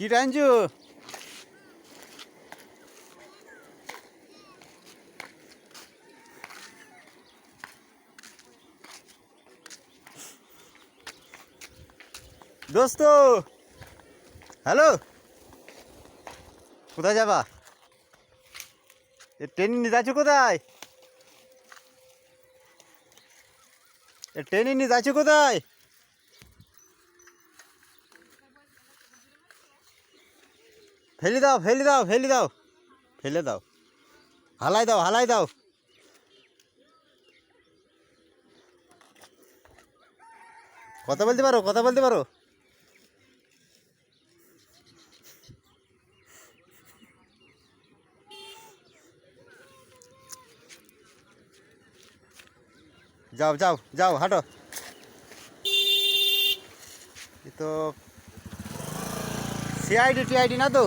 কি দোস্ত হ্যালো? কোথায় যাবা? ট্রেন নিয়ে যাচ্ছ কোথায়? ট্রেনে নিয়ে যাচ্ছ কোথায়? ফেলে দাও ফেলে দাও ফেলে দাও। ফেলে দাও। হালাই দাও হালাই দাও। কথা বলতে পারো, কথা বলতে পারো। যাও যাও যাও, হাঁটো। তো সিআইডি টিআইডি না তো?